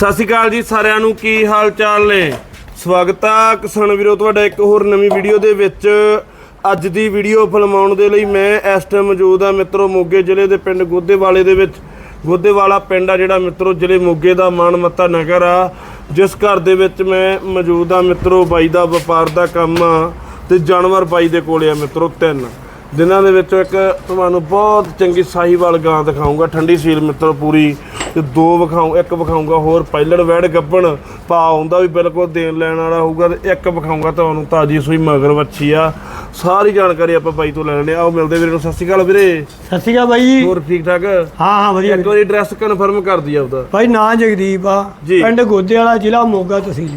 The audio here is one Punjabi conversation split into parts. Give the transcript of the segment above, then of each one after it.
ਸਤਿ ਸ਼੍ਰੀ ਅਕਾਲ ਜੀ ਸਾਰਿਆਂ ਨੂੰ, ਕੀ ਹਾਲ ਚਾਲ ਨੇ? ਸਵਾਗਤ ਆ ਕਿਸਾਨ ਵੀਰੋ, ਤੁਹਾਡਾ ਇੱਕ ਹੋਰ ਨਵੀਂ ਵੀਡੀਓ ਦੇ ਵਿੱਚ। ਅੱਜ ਦੀ ਵੀਡੀਓ ਫਿਲਮਾਉਣ ਦੇ ਲਈ ਮੈਂ ਇਸ ਟਾਈਮ ਮੌਜੂਦ ਆ ਮਿੱਤਰੋ, ਮੋਗੇ ਜ਼ਿਲ੍ਹੇ ਦੇ ਪਿੰਡ ਗੋਦੇਵਾਲੇ ਦੇ ਵਿੱਚ। ਗੋਦੇਵਾਲਾ ਪਿੰਡ ਆ ਜਿਹੜਾ ਮਿੱਤਰੋ, ਜ਼ਿਲ੍ਹੇ ਮੋਗੇ ਦਾ ਮਾਨਮੱਤਾ ਨਗਰ ਆ। ਜਿਸ ਘਰ ਦੇ ਵਿੱਚ ਮੈਂ ਮੌਜੂਦ ਆ ਮਿੱਤਰੋ, ਬਾਈ ਦਾ ਵਪਾਰ ਦਾ ਕੰਮ ਆ ਤੇ ਜਾਨਵਰ ਬਾਈ ਦੇ ਕੋਲੇ ਆ ਮਿੱਤਰੋ ਤਿੰਨ। ਜਿਨ੍ਹਾਂ ਦੇ ਵਿੱਚੋਂ ਇੱਕ ਤੁਹਾਨੂੰ ਬਹੁਤ ਚੰਗੀ ਸਾਹੀਵਾਲ ਗਾਂ ਦਿਖਾਉਂਗਾ ਠੰਡੀ ਸੀਲ ਮਿੱਤਰ ਪੂਰੀ। ਤੇ ਦੋ ਵਿਖਾਉਂ ਇੱਕ ਵਿਖਾਉਂਗਾ ਹੋਰ ਪਾਇਲਟ ਵੈੜ ਗੱਬਣ। ਭਾ ਆਉਂਦਾ ਵੀ ਬਿਲਕੁਲ ਦੇਣ ਲੈਣ ਵਾਲਾ ਹੋਊਗਾ ਤੇ ਇੱਕ ਵਿਖਾਉਂਗਾ ਤੁਹਾਨੂੰ ਤਾਜੀ ਸੂਈ ਮਗਰ ਵੱਛੀ ਆ। ਸਾਰੀ ਜਾਣਕਾਰੀ ਆਪਾਂ ਬਾਈ ਤੋਂ ਲੈ ਲੈਣੇ ਆ ਉਹ ਮਿਲਦੇ ਵੀਰੇ ਨੂੰ। ਸਤਿ ਸ਼੍ਰੀ ਅਕਾਲ ਵੀਰੇ। ਸਤਿ ਸ਼੍ਰੀ ਅਕਾਲ ਬਾਈ ਜੀ। ਹੋਰ ਠੀਕ ਠਾਕ? ਹਾਂ ਹਾਂ ਵਧੀਆ ਇੱਕ ਵਾਰੀ ਐਡਰੈਸ ਕਨਫਰਮ ਕਰ ਦਈ ਆਪਦਾ। ਬਾਈ ਨਾਂ ਜਗਦੀਪ ਆ। ਪਿੰਡ ਗੋਦੇ ਵਾਲਾ ਜ਼ਿਲ੍ਹਾ ਮੋਗਾ ਤਹਿਸੀਲ।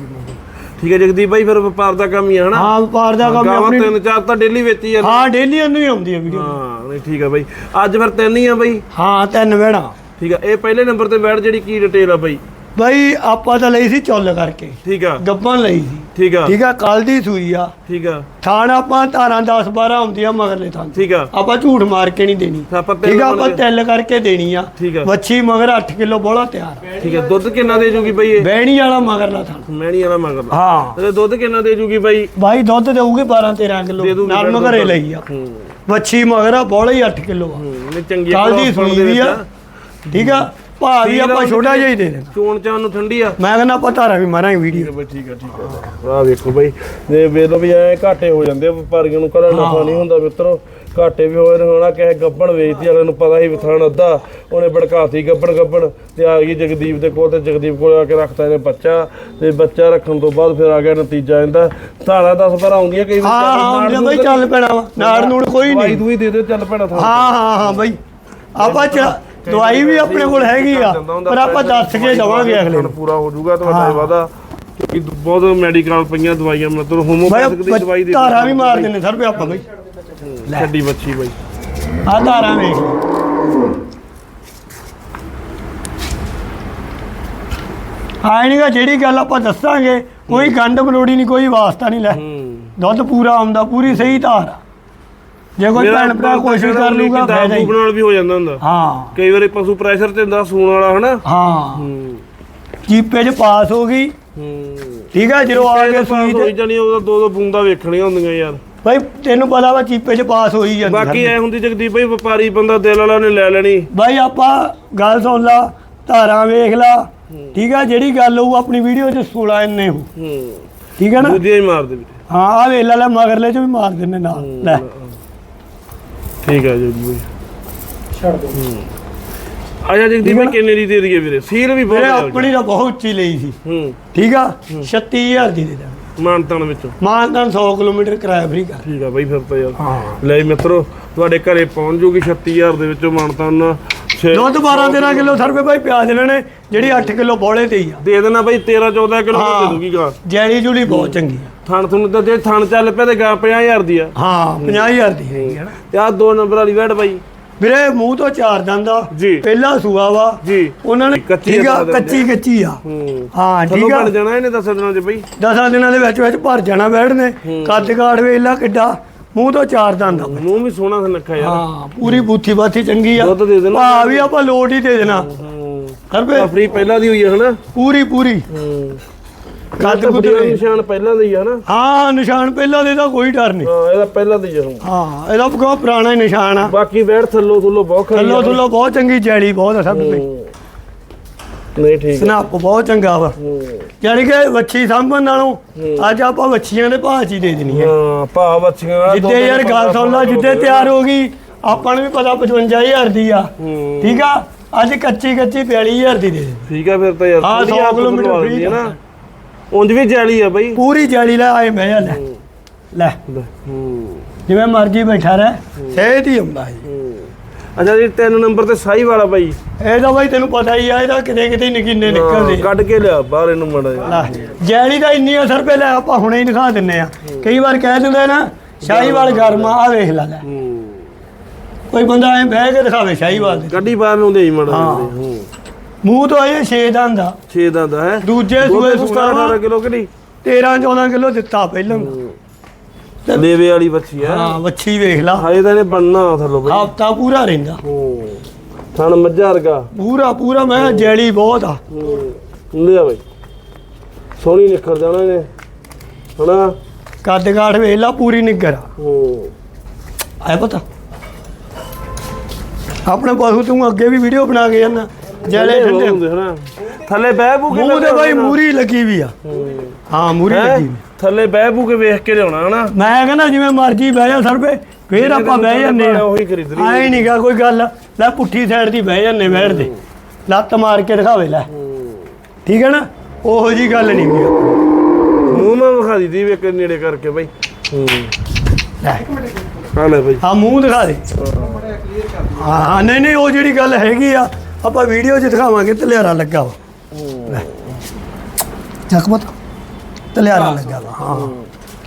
ਠੀਕ ਹੈ ਜਗਦੀਪ ਬਾਈ ਫਿਰ ਵਪਾਰ ਦਾ ਕੰਮ ਹੀ ਆ ਹਨਾ? ਹਾਂ ਵਪਾਰ ਦਾ ਕੰਮ ਆਪਣੀ ਤਿੰਨ ਚਾਰ ਤਾਂ ਡੇਲੀ ਵਿੱਚ ਹੀ ਆ ਹਾਂ ਡੇਲੀ ਉਹਨੂੰ ਹੀ ਆਉਂਦੀ ਹੈ ਵੀਡੀਓ। ਹਾਂ ਨਹੀਂ ਠੀਕ ਆ ਬਾਈ। ਅੱਜ ਫਿਰ ਤਿੰਨ ਹੀ ਆ ਬਾਈ? ਹਾਂ ਤਿੰਨ ਵੇੜਾ ਠੀਕ ਆ ਇਹ ਪਹਿਲੇ ਨੰਬਰ ਤੇ ਬੈਠ ਜਿਹੜੀ ਕੀ ਡਿਟੇਲ ਆ ਬਾਈ? ਬਾਈ ਆਪਾਂ ਤਾਂ ਲਈ ਸੀ ਚੁੱਲ ਕਰਕੇ। ਠੀਕ ਆ। ਗੱਬਾਂ ਲਈ ਸੀ। ਠੀਕ ਆ। ਠੀਕ ਆ ਕੱਲ ਦੀ ਸੂਈ ਆ। ਠੀਕ ਆ। ਥਾਣ ਆਪਾਂ ਧਾਰਾਂ 10 12 ਆਉਂਦੀਆਂ ਮਗਰਲੇ ਥਾਂ। ਠੀਕ ਆ। ਆਪਾਂ ਝੂਠ ਮਾਰ ਕੇ ਨਹੀਂ ਦੇਣੀ। ਠੀਕ ਆ ਬਣ ਆਪਾਂ। ਤਿੱਲ ਕਰਕੇ ਦੇਣੀ ਆ। ਵੱਛੀ ਮਗਰ 8 ਕਿਲੋ ਬੋਲਾ ਤਿਆਰ। ਠੀਕ ਆ ਦੁੱਧ ਕਿੰਨਾ ਦੇ ਜੂਗੀ ਬਾਈ ਇਹ? ਬਹਿਣੀ ਵਾਲਾ ਮਗਰਲਾ ਥਾਂ। ਮੈਣੀ ਵਾਲਾ ਮੰਗਦਾ ਹਾਂ। ਤੇ ਦੁੱਧ ਕਿੰਨਾ ਦੇ ਜੂਗੀ ਬਾਈ? ਬਾਈ ਦੁੱਧ ਦੇਊਗੀ 12 13 ਕਿਲੋ। ਦੁੱਧ। ਘਰੇ ਲਈ ਆ। ਵੱਛੀ ਮਗਰ ਆ ਬੋਲਾ ਹੀ 8 ਕਿਲੋ ਆ। ਚੰਗੀ ਕੱਲ ਦੀ ਸੂਈ ਆ। ਠੀਕ ਆ? ਭਾਅ ਵੀ ਆਪਾਂ ਛੋਟਾ ਜਿਹਾ ਹੀ ਦੇ ਦੇਣਾ। ਚੋਣ ਚਾਣ ਨੂੰ ਠੰਡੀ ਆ। ਮੈਂ ਕਹਿੰਦਾ ਆਪਾਂ ਧਾਰਾ ਵੀ ਮਾਰਾਂਗੇ ਵੀਡੀਓ। ਬਈ ਠੀਕ ਆ ਠੀਕ ਆ। ਆਹ ਵੇਖੋ ਬਾਈ ਜੇ ਵੇਖ ਲਓ ਵੀ ਐ ਘਾਟੇ ਹੋ ਜਾਂਦੇ ਆ ਵਪਾਰੀਆਂ ਨੂੰ ਕਰਾ ਨਫਾ ਨਹੀਂ ਹੁੰਦਾ ਮਿੱਤਰੋ ਘਾਟੇ ਵੀ ਹੋਏ ਨੇ ਹੋਣਾ ਕਿਸੇ ਗੱਬਣ ਵੇਚਦੀ ਅਗਲੇ ਨੂੰ ਪਤਾ ਹੀ ਵਿਥਾਣ ਅੱਧਾ ਉਹਨੇ ਭੜਕਾਤੀ ਗੱਬਣ ਗੱਬਣ ਤੇ ਆ ਗਈ ਜਗਦੀਪ ਦੇ ਕੋਲ ਤੇ ਜਗਦੀਪ ਕੋਲ ਆ ਕੇ ਰੱਖਤਾ ਇਹਨੇ ਬੱਚਾ ਤੇ ਬੱਚਾ ਰੱਖਣ ਤੋਂ ਬਾਅਦ ਫਿਰ ਆ ਗਿਆ ਨਤੀਜਾ ਇਹਦਾ। ਧਾਰਾ 10 12 ਆਉਂਦੀਆਂ ਕਈ ਹਾਂ ਹਾਂ ਆਉਂਦੇ ਬਈ ਚੱਲ ਪੈਣਾ ਵਾ। ਨਾੜ ਨੂੜ ਕੋਈ ਨਹੀਂ। ਦੂਈ ਦੇ ਦਿਓ ਚੱਲ ਪੈਣਾ ਥਾਂ ਹਾਂ ਹਾਂ ਹਾਂ ਬਈ। ਆਪਾਂ ਚ ਦਵਾਈ ਵੀ ਆਪਣੇ ਕੋਲ ਹੈਗੀ ਆ ਪਰ ਆਪਾਂ ਦੱਸ ਕੇ ਦਵਾਂਗੇ ਅਗਲੇ ਨੂੰ। ਪੂਰਾ ਹੋ ਜਾਊਗਾ ਤੁਹਾਡਾ ਵਾਦਾ ਕਿਉਂਕਿ ਬਹੁਤ ਮੈਡੀਕਲ ਪਈਆਂ ਦਵਾਈਆਂ ਮਤਲਬ ਹੋਮੋਪੈਥਿਕ ਦੀ ਦਵਾਈ ਦੇ ਧਾਰਾ ਵੀ ਮਾਰ ਦਿੰਦੇ ਸਰ ਵੀ ਆਪਾਂ ਬਈ। ਛੱਡੀ ਬੱਚੀ ਬਾਈ। ਆ ਧਾਰਾ ਵੇਖ। ਨਹੀਂਗਾ ਜਿਹੜੀ ਗੱਲ ਆਪਾਂ ਦੱਸਾਂਗੇ ਕੋਈ ਗੰਡ ਬਲੋੜੀ ਨਹੀਂ ਕੋਈ ਵਾਸਤਾ ਨਹੀਂ ਲੈ। ਦੁੱਧ ਪੂਰਾ ਆਉਂਦਾ ਪੂਰੀ ਸਹੀ ਧਾਰ ਆ। ਜੇ ਕੋਈ ਭੈਣ ਭਰਾ ਕੋਸ਼ਿਸ਼ ਕਰ ਲੂਗਾ ਫਾਇਦਾ ਹੀ। ਨਾਲ ਵੀ ਹੋ ਜਾਂਦਾ ਹੁੰਦਾ। ਹਾਂ। ਕਈ ਵਾਰੀ ਪਸ਼ੂ ਪ੍ਰੈਸ਼ਰ ਤੇ ਹੁੰਦਾ ਸੂਣ ਵਾਲਾ ਹਨਾ? ਹਾਂ। ਹੂੰ। ਜੀਪੇ 'ਚ ਪਾਸ ਹੋ ਗਈ। ਹੂੰ। ਠੀਕ ਆ ਜਦੋਂ ਆ ਕੇ ਸੂਈ ਤੇ ਜਾਣੀ ਉਹਦਾ ਦੋ ਦੋ ਬੂੰਦਾਂ ਵੇਖਣੀਆਂ ਹੁੰਦੀਆਂ ਯਾਰ। ਭਾਈ ਤੈਨੂੰ ਪਤਾ ਵਾ ਚੀਪੇ 'ਚ ਪਾਸ ਹੋਈ ਜਾਂਦੀ ਬਾਕੀ ਐ ਹੁੰਦੀ ਜਗਦੀਪ ਭਾਈ ਵਪਾਰੀ ਬੰਦਾ ਦਿਲ ਵਾਲਾ ਨੇ ਲੈ ਲੈਣੀ। ਭਾਈ ਆਪਾਂ ਗੱਲ ਸੁਣ ਲਾ ਧਾਰਾਂ ਵੇਖ ਲਾ। ਠੀਕ ਆ ਜਿਹੜੀ ਗੱਲ ਹੋਊ ਆਪਣੀ ਵੀਡੀਓ 'ਚ 16 ਇੰਨੇ ਹੋ। ਹੂੰ। ਠੀਕ ਆ ਨਾ? ਦੂਜੀਆਂ ਹੀ ਮਾਰ ਦੇ ਹਾਂ ਆ ਵੇਖ ਲੈ ਲੈ ਮਗਰਲੇ 'ਚ ਵੀ ਮਾਰ ਦਿੰਨੇ ਨਾਲ। ਲੈ। ਠੀਕ ਹੈ ਜਗਦੀਪ ਭਾਈ ਛੱਡ ਦੋ। ਆਜਾ ਜਗਦੀਪ ਭਾਈ ਕਿੰਨੇ ਦੀ ਦੇ ਦਈਏ ਵੀਰੇ? ਸੀਲ ਵੀ ਬਹੁਤ ਮੇਰੇ ਆਪਣੀ ਤਾਂ ਬਹੁਤ ਉੱਚੀ ਲਈ ਸੀ। ਹੂੰ। ਠੀਕ ਆ? 36000 ਦੀ ਦੇ ਦਾਂਗੇ। ਮਾਨਤਾਨ ਵਿੱਚੋਂ। ਮਾਨਦਾਨ 100 ਕਿਲੋਮੀਟਰ ਕਿਰਾਇਆ ਫ੍ਰੀ ਕਰ। ਠੀਕ ਆ ਬਾਈ ਫਿਰ ਤਾਂ ਯਾਰ। ਹਾਂ। ਲੈ ਮਿੱਤਰੋ ਤੁਹਾਡੇ ਘਰੇ ਪਹੁੰਚ ਜੂਗੀ 36000 ਦੇ ਵਿੱਚੋਂ ਮਾਨਤਾਨ। ਛੇ- ਦੁੱਧ 12 13 ਕਿਲੋ ਸਰਵੇ ਭਾਈ ਪਿਆਜ਼ ਲੈਣੇ ਜਿਹੜੀ 8 ਕਿਲੋ ਬੋਲੇ ਤੇ ਹੀ ਆ। ਦੇ ਦੇਣਾ ਬਾਈ 13 14 ਕਿਲੋ ਹਾਂ। ਦੇ ਦੂਗੀ ਗਾ। ਜੈਲੀ ਜੁਲੀ ਬਹੁਤ ਚੰਗੀ ਆ। ਥਣ ਤੁਹਾਨੂੰ ਤਾਂ ਜੇ ਥਣ ਚੱਲ ਪਿਆ ਤੇ ਗਾ 50000 ਦੀ ਆ। ਹਾਂ 50000 ਦੀ ਹੈਗੀ ਨਾ। ਤੇ ਆ ਦੋ ਨੰਬਰ ਵਾਲੀ ਵੈਟ ਬਾਈ ਵੀਰੇ ਮੂੰਹ ਤੋਂ ਚਾਰ ਦੰਦਾ ਪਹਿਲਾ ਸੂਆ ਵਾ। ਜੀ। ਉਹਨਾਂ ਨੇ ਕੱਚੀ। ਕੱਚੀ ਕੱਚੀ ਆ। ਹੂੰ। ਹਾਂ ਠੀਕ ਆ। ਬਣ ਜਾਣਾ ਇਹਨੇ ਦਸਾਂ ਦਿਨਾਂ ਚ ਬਾਈ ਦਸਾਂ ਦਿਨਾਂ ਦੇ ਵਿੱਚ ਵਿੱਚ ਭਰ ਜਾਣਾ ਬੈਠਨੇ ਕੱਦ ਕਾੜ ਵੇਲਾ ਕਿੱਡਾ। ਮੂੰਹ ਤੋਂ ਚਾਰ ਦੰਦਾ ਮੂੰਹ ਵੀ ਸੋਹਣਾ ਸੁਨੱਖਾ ਯਾਰ ਹਾਂ ਪੂਰੀ ਬੂਥੀ ਬਾਥੀ ਚੰਗੀ ਆ। ਦੁੱਧ ਦੇ ਦੇਣਾ। ਭਾ ਵੀ ਆਪਾਂ ਲੋਟ ਹੀ ਦੇ ਦੇਣਾ। ਹੂੰ ਸਰਵੇ ਫਰੀ ਪਹਿਲਾਂ ਦੀ ਹੋਈ ਹੈ ਹਨਾ? ਪੂਰੀ ਪੂਰੀ। ਹੂੰ। ਕੱਦ ਕੱਦ ਕੁੱਦ ਨਿਸ਼ਾਨ ਪਹਿਲਾਂ ਦਾ ਹੀ ਆ ਹਾਂ ਨਿਸ਼ਾਨ ਪਹਿਲਾਂ ਦੇ ਤਾਂ ਕੋਈ ਡਰ ਨਹੀਂ। ਹਾਂ ਇਹਦਾ ਪਹਿਲਾਂ ਦਾ ਹੀ ਆ। ਹਾਂ ਇਹਦਾ ਬਹੁਤ ਪੁਰਾਣਾ ਹੀ ਨਿਸ਼ਾਨ ਆ। ਬਾਕੀ ਵੈਟ ਥੱਲੋ ਥੱਲੋ ਬਹੁਤ ਖਰੀ ਥੱਲੋ ਥੱਲੋ ਬਹੁਤ ਚੰਗੀ ਜੈਲੀ ਬਹੁਤ ਆ ਸਭ ਤੇ। ਨਹੀਂ ਠੀਕ ਹੈ ਸਨਾਪ ਬਹੁਤ ਚੰਗਾ ਵਾ। ਯਾਨੀ ਕਿ ਵੱਛੀ ਸਾਂਭਣ ਨਾਲੋਂ ਅੱਜ ਆਪਾਂ ਵੱਛੀਆਂ ਦੇ ਭਾਅ 'ਚ ਹੀ ਦੇ ਦੇਣੀ ਹੈ ਹਾਂ ਭਾ ਬੱਚੀਆਂ ਦਾ ਜਿੱਦੇ ਯਾਰ ਗੱਲ ਸੁਣ ਲਾ ਜਿੱਦੇ ਤਿਆਰ ਹੋ ਗਈ ਆਪਾਂ ਨੂੰ ਵੀ ਪਤਾ 55000 ਦੀ ਆ। ਠੀਕ ਆ? ਅੱਜ ਕੱਚੀ ਕੱਚੀ 42000 ਦੀ ਦੇ ਦੇ। ਠੀਕ ਆ ਫਿਰ ਤਾਂ ਯਾਰ ਹਾਂ, ਥੋੜ੍ਹੀ ਸੌ ਆਦਤ ਕਿਲੋਮੀਟਰ ਲਵਾ ਦਿੰਦੀ ਹੈ ਨਾ। ਉਂਝ ਵੀ ਜੈਲੀ ਆ ਬਈ। ਪੂਰੀ ਜੈਲੀ ਲੈ ਆਏ ਮੈਂ ਲੈ। ਲੈ। ਹੂੰ। ਜਿਵੇਂ ਮਰਜ਼ੀ ਬੈਠਾ ਰਹਿ। ਸਿਹਤ ਹੀ ਹੁੰਦਾ ਹੈ। ਅੱਛਾ ਜੀ ਤਿੰਨ ਨੰਬਰ ਤੇ ਸਾਈ ਵਾਲਾ ਬਾਈ। ਇਹ ਤਾਂ ਬਾਈ ਤੈਨੂੰ ਪਤਾ ਹੀ ਆ ਇਹਦਾ ਕਿਤੇ ਕਿਤੇ ਨਗੀਨੇ ਨਿਕਲਦੇ। ਕੱਢ ਕੇ ਲਿਆ ਬਾਹਰ ਇਹਨੂੰ ਮੜਾ ਜੈਲੀ ਦਾ ਇੰਨੀ ਅਸਰ ਪੇ ਲੈ ਆਪਾਂ ਹੁਣੇ ਹੀ ਦਿਖਾ ਦਿੰਨੇ ਆ। ਕਈ ਵਾਰ ਕਹਿ ਦਿੰਦੇ ਨਾ ਸ਼ਾਹੀਵਾਲ ਗਰਮਾ ਆ ਵੇਖ ਲੈ ਕੋਈ ਬੰਦਾ ਐ ਬਹਿ ਕੇ ਦਿਖਾਵੇ ਸ਼ਾਹੀਵਾਲ ਦੇ। ਗੱਡੀ ਬਾਹਰ ਨੂੰ ਦੇ ਮੜਾ ਮੂੰਹ ਤੋਂ ਇਹ 6 ਦਾ ਹੁੰਦਾ 6 ਦਾ ਦਾ ਹੈ? ਦੂਜੇ ਸੂਏ ਸੁਸਤਾ 18 ਕਿਲੋ ਕਿ ਨਹੀਂ 13 14 ਕਿਲੋ ਦਿੱਤਾ ਪਹਿਲਾਂ। ਲੇਵੇ ਵਾਲੀ ਬੱਚੀ ਆ। ਹਾਂ ਵੱਛੀ ਵੇਖ ਲਾ। ਹਾਏ ਤਾਂ ਇਹਨੇ ਬੰਨਣਾ ਥੱਲੋਂ ਬਈ। ਹਫਤਾ ਪੂਰਾ ਰਹਿੰਦਾ। ਹੂੰ। ਥਣ ਮੱਝਾ ਵਰਗਾ। ਪੂਰਾ ਪੂਰਾ ਮੈਂ ਜੈਲੀ ਬਹੁਤ ਆ। ਹੂੰ। ਲਿਆ ਬਈ। ਸੋਹਣੀ ਨਿਕਲ ਜਾਣਾ ਇਹਨੇ। ਹਨਾ? ਕੱਦ ਕਾਠ ਵੇਖ ਲਾ ਪੂਰੀ ਨਿੱਗਰ ਆ। ਹੂੰ। ਆਇਆ ਪਤਾ। ਆਪਣੇ ਪਸ਼ੂ ਤੂੰ ਅੱਗੇ ਵੀ ਵੀਡੀਓ ਬਣਾ ਕੇ ਜਾਂਦਾ। ਥੱਲੇ ਠੰਡੇ। ਹੁੰਦੇ ਹਨਾ? ਥੱਲੇ ਬਹਿ ਬੂ ਕੇ ਮੂੰਹ ਤੇ ਬਾਈ ਮੂਰੀ ਲੱਗੀ ਵੀ ਆ। ਹੂੰ। ਹਾਂ ਮੂਰੀ ਹੈਂ? ਲੱਗੀ ਵੀ। ਥੱਲੇ ਬਹਿ ਬੂ ਕੇ ਵੇਖ ਕੇ ਲਿਆਉਣਾ ਹਨਾ? ਮੈਂ ਕਹਿੰਦਾ ਜਿਵੇਂ ਮਰਜ਼ੀ ਬਹਿ ਜਾ ਸਰ ਪੇ ਫੇਰ ਆਪਾਂ ਬਹਿ ਜਾਂਦੇ ਆ ਉਹੀ ਖਰੀਦ ਲਈ ਆਏ ਨਹੀਂ ਗਾ ਕੋਈ ਗੱਲ ਲੈ ਪੁੱਠੀ ਸਾਈਡ ਦੀ ਬਹਿ ਜਾਂਦੇ ਬੈਠ ਦੇ ਲੱਤ ਮਾਰ ਕੇ ਦਿਖਾਵੇ ਲੈ। ਠੀਕ ਹੈ ਨਾ? ਉਹੋ ਜੀ ਗੱਲ ਨਹੀਂ ਵੀ ਮੂੰਹ ਮਾ ਵਿਖਾ ਦੀ ਦੀ ਵੇਖ ਨੇੜੇ ਕਰਕੇ ਬਾਈ। ਹੂੰ ਲੈ। ਆ ਲੈ ਬਾਈ। ਹਾਂ ਮੂੰਹ ਦਿਖਾ ਦੇ। ਹਾਂ ਹਾਂ ਨਹੀਂ ਨਹੀਂ ਉਹ ਜਿਹੜੀ ਗੱਲ ਹੈਗੀ ਆ ਆਪਾਂ ਵੀਡੀਓ 'ਚ ਦਿਖਾਵਾਂਗੇ ਤਲਿਆਰਾ ਲੱਗਾ ਵਾ। ਚੱਕ ਮਤ ਤਲਿਆਰਾ ਲੱਗਾ ਵਾ ਹਾਂ।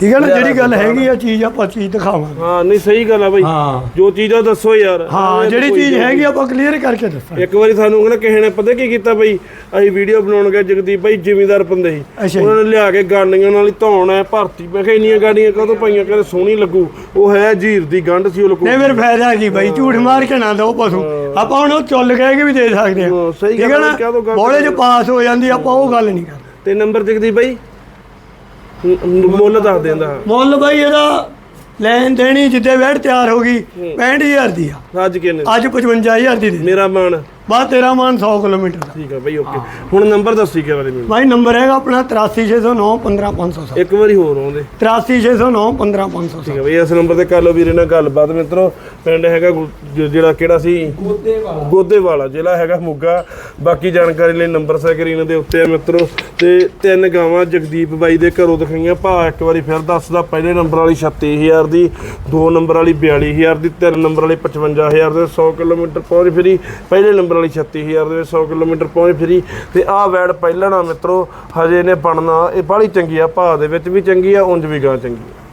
ਠੀਕ ਹੈ ਨਾ ਜਿਹੜੀ ਗੱਲ ਹੈਗੀ ਆ ਚੀਜ਼ ਆਪਾਂ ਚੀਜ਼ ਦਿਖਾਵਾਂਗੇ। ਹਾਂ ਨਹੀਂ ਸਹੀ ਗੱਲ ਆ ਬਾਈ। ਹਾਂ। ਜੋ ਚੀਜ਼ਾਂ ਦੱਸੋ ਯਾਰ। ਹਾਂ ਜਿਹੜੀ ਚੀਜ਼ ਹੈਗੀ ਆ ਆਪਾਂ ਕਲੀਅਰ ਕਰਕੇ ਦੱਸਾਂਗੇ। ਇੱਕ ਵਾਰੀ ਸਾਨੂੰ ਕਹਿੰਦਾ ਕਿਸੇ ਨੇ ਪਤਾ ਕੀ ਕੀਤਾ ਬਈ? ਅਸੀਂ ਵੀਡੀਓ ਬਣਾਉਣ ਗਏ ਜਗਦੀਪ ਬਾਈ ਜ਼ਿਮੀਦਾਰ ਬੰਦੇ ਸੀ। ਜੀ। ਉਹਨਾਂ ਨੇ ਲਿਆ ਕੇ ਗਾਂਡੀਆਂ ਨਾਲ ਹੀ ਧੌਣ ਭਰਤੀ। ਮੈਂ ਕਿਹਾ ਇੰਨੀਆਂ ਗਾਡੀਆਂ ਕਾਹਤੋਂ ਪਾਈਆਂ? ਕਹਿੰਦੇ ਸੋਹਣੀ ਲੱਗੂ। ਉਹ ਹੈ ਜੀਰ ਦੀ ਗੰਢ ਸੀ ਉਹ ਲਕੂ ਨਹੀਂ ਫਿਰ ਫਾਇਦਾ ਕੀ ਬਾਈ? ਝੂਠ ਮਾਰ ਕੇ ਨਾ ਦੋ ਪਸ਼ੂ। ਆਪਾਂ ਹੁਣ ਉਹ ਚੁੱਲ ਕਹਿ ਕੇ ਵੀ ਦੇ ਸਕਦੇ ਹਾਂ, ਹਾਂ ਸਹੀ ਠੀਕ ਗੱਲ ਹੈ ਹੈ, ਨਾ? ਕਹਿ ਦਿਓ ਗੱਲ ਬੋਲੇ 'ਚ ਪਾਸ ਹੋ ਜਾਂਦੀ ਆਪਾਂ ਉਹ ਗੱਲ ਨਹੀਂ ਕਰਦੇ। ਤੇ ਨੰਬਰ ਜਗਦੀਪ ਬਾਈ? ਮ- ਮੁੱਲ ਦੱਸ ਦਿੰਦਾ। ਮੁੱਲ ਬਾਈ ਇਹਦਾ ਲੈਣ ਦੇਣੀ ਜਿੱਦੇ ਵੈਟ ਤਿਆਰ ਹੋ ਗਈ 65000 ਦੀ ਆ। ਅੱਜ ਕਿੰਨੇ ਅੱਜ 55000 ਦੀ ਦੇ। ਮੇਰਾ ਮਾਨ ਬਾ ਤੇਰਾ ਮਾਨ 100 ਕਿਲੋਮੀਟਰ ਦਾ। ਠੀਕ ਹੈ ਬਾਈ ਓਕੇ ਹੁਣ ਨੰਬਰ ਦੱਸੀ ਕਿ ਵਾਲੇ ਮੈਨੂੰ। ਬਾਈ ਨੰਬਰ ਹੈਗਾ ਆਪਣਾ 83609 15507 ਇੱਕ ਵਾਰੀ ਹੋਰ ਆਉਂਦੇ। 83609 15507 ਠੀਕ ਹੈ ਬਈ ਇਸ ਨੰਬਰ ਤੇ ਕਰ ਲਓ ਵੀਰੇ ਨਾਲ ਗੱਲਬਾਤ ਮਿੱਤਰੋ। ਪਿੰਡ ਹੈਗਾ ਜਿਹੜਾ ਕਿਹੜਾ ਸੀ? ਗੋਦੇਵਾਲਾ। ਜ਼ਿਲ੍ਹਾ ਹੈਗਾ ਮੋਗਾ। ਬਾਕੀ ਜਾਣਕਾਰੀ ਲਈ ਨੰਬਰ ਸਕਰੀਨ ਦੇ ਉੱਤੇ ਆ ਮਿੱਤਰੋ। ਤੇ ਤਿੰਨ ਗਾਵਾਂ ਜਗਦੀਪ ਬਾਈ ਦੇ ਘਰੋਂ ਦਿਖਾਈਆਂ। ਭਾ ਇੱਕ ਵਾਰੀ ਫਿਰ ਦੱਸਦਾ ਪਹਿਲੇ ਨੰਬਰ ਵਾਲੀ 36000 ਦੀ ਦੋ ਨੰਬਰ ਵਾਲੀ 42000 ਦੀ ਤਿੰਨ ਨੰਬਰ ਵਾਲੀ 55000 ਦੇ 100 ਕਿਲੋਮੀਟਰ ਪਹੁੰਚ ਫਿਰੀ। ਪਹਿਲੇ ਨੰਬਰ ਵਾਲੀ 36000 ਦੇ 100 ਕਿਲੋਮੀਟਰ ਪਹੁੰਚ ਫਿਰੀ ਤੇ ਆਹ ਵੈੜ ਪਹਿਲਣਾ ਮਿੱਤਰੋ, ਹਜੇ ਨੇ ਬਣਨਾ, ਇਹ ਬਾਹਲੀ ਚੰਗੀ ਆ, ਭਾਅ ਦੇ ਵਿੱਚ ਵੀ ਚੰਗੀ ਆ, ਉਂਝ ਵੀ ਗਾਂ ਚੰਗੀ ਆ।